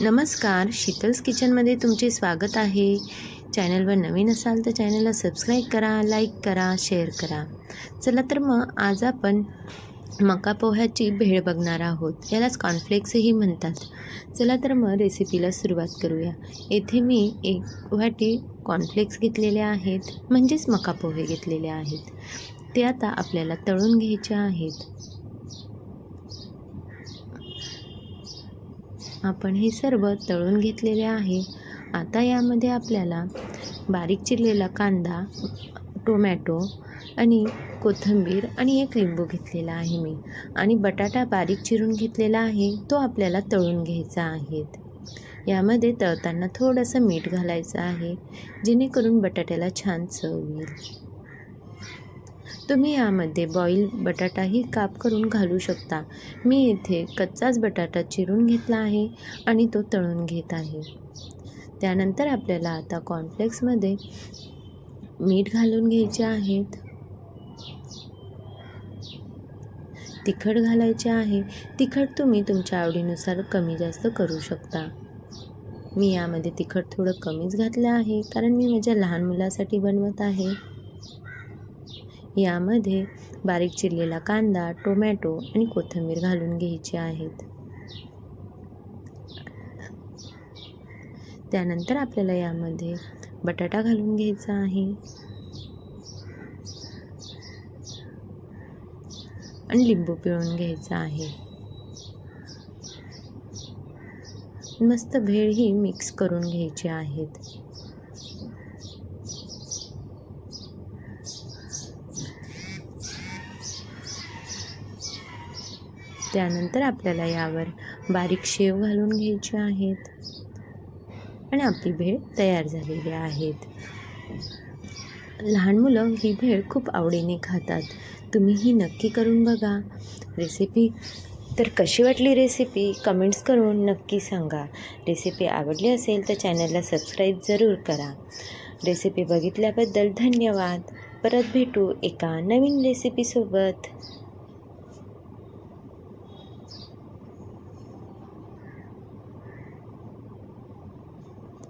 नमस्कार शीतल्स किचनमध्ये तुमचे स्वागत आहे. चॅनलवर नवीन असाल तर चॅनलला सबस्क्राईब करा लाईक करा शेअर करा. चला तर मग आज आपण मका पोह्याची भेळ बघणार आहोत. यालाच कॉर्नफ्लेक्सही म्हणतात. चला तर मग रेसिपीला सुरुवात करूया. येथे मी एक वाटी कॉर्नफ्लेक्स घेतलेले आहेत म्हणजेच मका पोहे घेतलेले आहेत. ते आता आपल्याला तळून घ्यायचे आहेत. आपण हे सर्व तळून घेतलेले आहे. आता यामध्ये आपल्याला बारीक चिरलेला कांदा टोमॅटो आणि कोथिंबीर आणि एक लिंबू घेतलेला आहे मी. आणि बटाटा बारीक चिरून घेतलेला आहे. तो आपल्याला तळून घ्यायचा आहे. यामध्ये तळताना थोडंसं मीठ घालायचं आहे जेणेकरून बटाट्याला छान चव येईल. तुम्ही यामध्ये बॉईल बटाटाही काप करून घालू शकता. मी येथे कच्चाच बटाटा चिरून घेतला आहे आणि तो तळून घेत आहे. त्यानंतर आपल्याला आता कॉर्नफ्लेक्समध्ये मीठ घालून घ्यायचे आहेत. तिखट घालायचे आहे. तिखट तुम्ही तुमच्या आवडीनुसार कमी जास्त करू शकता. मी यामध्ये तिखट थोडं कमीच घातलं आहे कारण मी माझ्या लहान मुलासाठी बनवत आहे. यामध्ये बारीक चिरलेला कांदा टोमॅटो आणि कोथिंबीर घालून घ्यायची आहेत. त्यानंतर आपल्याला यामध्ये बटाटा घालून घ्यायचा आहे. आणि लिंबू पिळून घ्यायचा आहे. मस्त भेळ ही मिक्स करून घ्यायची आहेत. त्यानंतर आपल्याला यावर बारीक शेव घालून घ्यायचे आहेत. आणि आपली भेळ तयार झालेली आहेत. लहान मुलं ही भेळ खूप आवडीने खातात. तुम्ही ही नक्की करून बघा. रेसिपी तर कशी वाटली रेसिपी? कमेंट्स करून नक्की सांगा. रेसिपी आवडली असेल तर चॅनलला सबस्क्राईब जरूर करा. रेसिपी बघितल्याबद्दल धन्यवाद. परत भेटू एका नवीन रेसिपीसोबत.